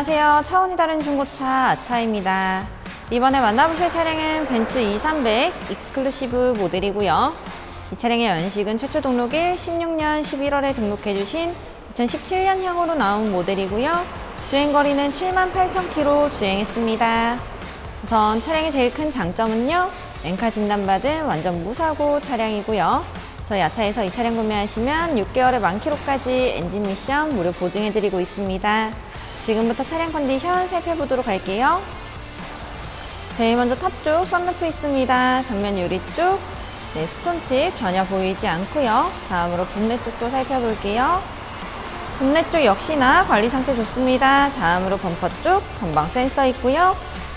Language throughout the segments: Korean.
안녕하세요. 차원이 다른 중고차 아차입니다. 이번에 만나보실 차량은 벤츠 2300 익스클루시브 모델이고요. 이 차량의 연식은 최초 등록일 16년 11월에 등록해주신 2017년형으로 나온 모델이고요. 주행거리는 78,000km 주행했습니다. 우선 차량의 제일 큰 장점은요. 렌카 진단받은 완전 무사고 차량이고요. 저희 아차에서 이 차량 구매하시면 6개월의 만키로까지 엔진 미션 무료 보증해드리고 있습니다. 지금부터 차량 컨디션 살펴보도록 할게요. 제일 먼저 탑 쪽 썬루프 있습니다. 전면 유리 쪽 네, 스톤칩 전혀 보이지 않고요. 다음으로 본네 쪽도 살펴볼게요. 본네 쪽 역시나 관리 상태 좋습니다. 다음으로 범퍼 쪽 전방 센서 있고요.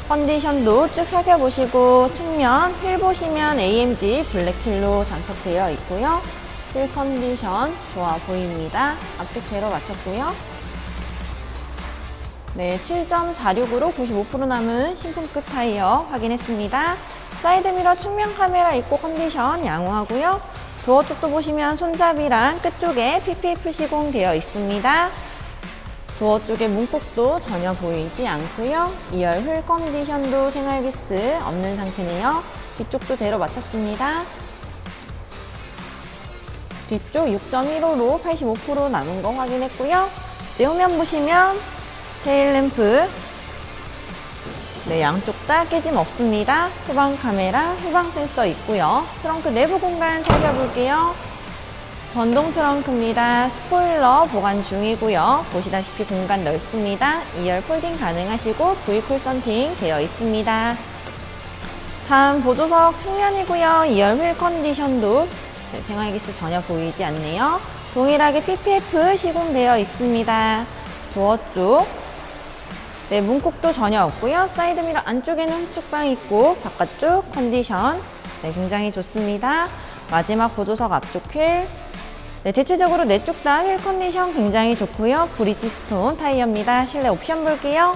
컨디션도 쭉 살펴보시고 측면 휠 보시면 AMG 블랙힐로 장착되어 있고요. 휠 컨디션 좋아 보입니다. 앞쪽 제로 맞췄고요. 네, 7.46으로 95% 남은 신품급 타이어 확인했습니다. 사이드미러 측면 카메라 있고 컨디션 양호하고요. 도어 쪽도 보시면 손잡이랑 끝쪽에 PPF 시공되어 있습니다. 도어 쪽에 문콕도 전혀 보이지 않고요. 2열 휠 컨디션도 생활기스 없는 상태네요. 뒤쪽도 제로 맞췄습니다. 뒤쪽 6.15로 85% 남은 거 확인했고요. 이제 후면 보시면 테일램프 네, 양쪽 다 깨짐 없습니다. 후방 카메라, 후방 센서 있고요. 트렁크 내부 공간 살펴볼게요. 전동 트렁크입니다. 스포일러 보관 중이고요. 보시다시피 공간 넓습니다. 2열 폴딩 가능하시고 V쿨 썬팅 되어 있습니다. 다음 보조석 측면이고요. 2열 휠 컨디션도 네, 생활기스 전혀 보이지 않네요. 동일하게 PPF 시공되어 있습니다. 도어 쪽 네, 문콕도 전혀 없고요. 사이드미러 안쪽에는 후측방 있고 바깥쪽 컨디션 네, 굉장히 좋습니다. 마지막 보조석 앞쪽 휠 네, 대체적으로 네쪽다 휠 컨디션 굉장히 좋고요. 브리지스톤 타이어입니다. 실내 옵션 볼게요.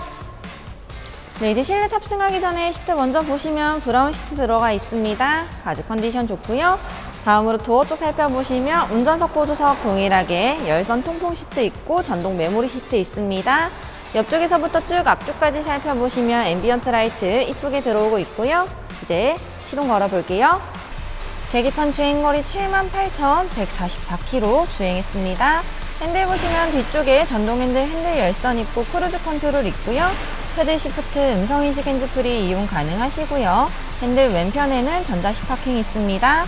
네, 이제 실내 탑승하기 전에 시트 먼저 보시면 브라운 시트 들어가 있습니다. 가죽 컨디션 좋고요. 다음으로 도어 쪽 살펴보시면 운전석 보조석 동일하게 열선 통풍 시트 있고 전동 메모리 시트 있습니다. 옆쪽에서부터 쭉 앞쪽까지 살펴보시면 앰비언트 라이트 이쁘게 들어오고 있고요. 이제 시동 걸어 볼게요. 계기판 주행거리 78,144km 주행했습니다. 핸들 보시면 뒤쪽에 전동 핸들 핸들 열선 있고 크루즈 컨트롤 있고요. 패들 시프트 음성인식 핸즈프리 이용 가능하시고요. 핸들 왼편에는 전자식 파킹 있습니다.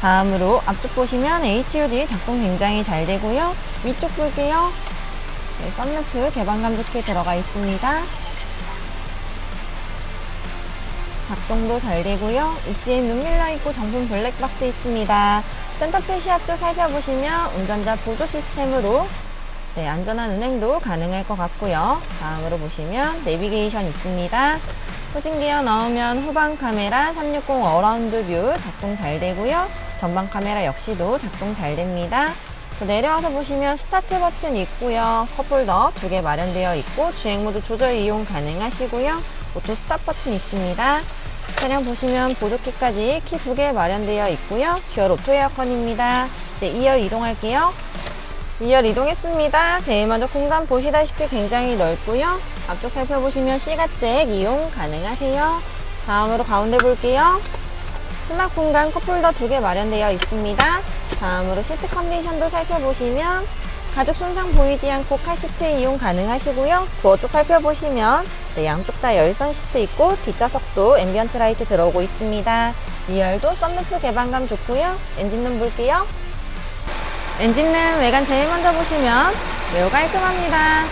다음으로 앞쪽 보시면 HUD 작동 굉장히 잘 되고요. 위쪽 볼게요. 네, 썬루프 개방감 좋게 들어가 있습니다. 작동도 잘 되고요. ECM 눈밀러 있고 정품 블랙박스 있습니다. 센터페시아 쪽 살펴보시면 운전자 보조 시스템으로 네, 안전한 운행도 가능할 것 같고요. 다음으로 보시면 내비게이션 있습니다. 후진 기어 넣으면 후방 카메라 360 어라운드 뷰 작동 잘 되고요. 전방 카메라 역시도 작동 잘 됩니다. 또 내려와서 보시면 스타트 버튼 있고요. 컵홀더 두 개 마련되어 있고 주행 모드 조절 이용 가능하시고요. 오토 스탑 버튼 있습니다. 차량 보시면 보조키까지 키 두 개 마련되어 있고요. 듀얼 오토 에어컨입니다. 이제 2열 이동할게요. 2열 이동했습니다. 제일 먼저 공간 보시다시피 굉장히 넓고요. 앞쪽 살펴보시면 C가잭 이용 가능하세요. 다음으로 가운데 볼게요. 수납 공간 컵홀더 두 개 마련되어 있습니다. 다음으로 시트 컨디션도 살펴보시면 가죽 손상 보이지 않고 칼 시트 이용 가능하시고요. 도어 쪽 살펴보시면 네, 양쪽 다 열선 시트 있고 뒷좌석도 앰비언트 라이트 들어오고 있습니다. 2열도 썬루프 개방감 좋고요. 엔진룸 볼게요. 엔진룸 외관 제일 먼저 보시면 매우 깔끔합니다.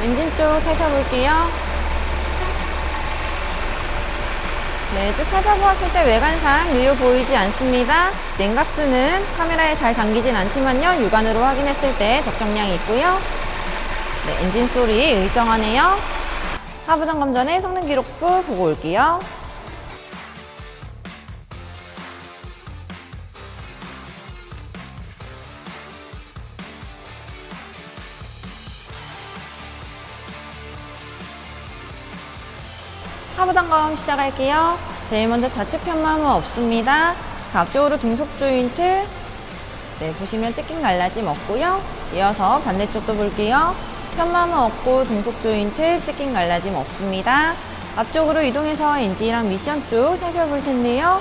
엔진 쪽 살펴볼게요. 네, 쭉 살펴보았을 때 외관상 누유 보이지 않습니다. 냉각수는 카메라에 잘 담기진 않지만요. 육안으로 확인했을 때 적정량이 있고요. 네, 엔진 소리 일정하네요. 하부 점검 전에 성능 기록부 보고 올게요. 하부 점검 시작할게요. 제일 먼저 좌측 편마모 없습니다. 앞쪽으로 등속 조인트 네, 보시면 찍힌 갈라짐 없고요. 이어서 반대쪽도 볼게요. 편마모 없고 등속 조인트, 찢긴 갈라짐 없습니다. 앞쪽으로 이동해서 엔진이랑 미션 쭉 살펴볼 텐데요.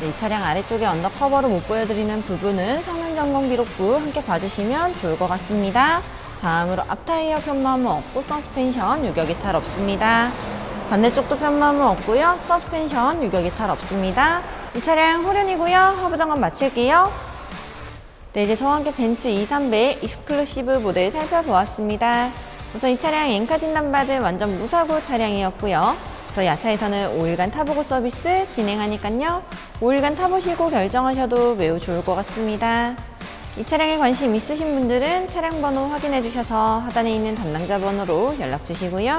네, 이 차량 아래쪽에 언더커버로 못 보여드리는 부분은 성능 점검 기록부 함께 봐주시면 좋을 것 같습니다. 다음으로 앞타이어 편마모 없고 서스펜션 유격 이 탈 없습니다. 반대쪽도 편마모 없고요. 서스펜션 유격 이 탈 없습니다. 이 차량 후륜이고요. 하부 점검 마칠게요. 네, 이제 저와 함께 벤츠 230 익스클루시브 모델 살펴보았습니다. 우선 이 차량 엔카 진단받은 완전 무사고 차량이었고요. 저희 야차에서는 5일간 타보고 서비스 진행하니까요. 5일간 타보시고 결정하셔도 매우 좋을 것 같습니다. 이 차량에 관심 있으신 분들은 차량 번호 확인해 주셔서 하단에 있는 담당자 번호로 연락 주시고요.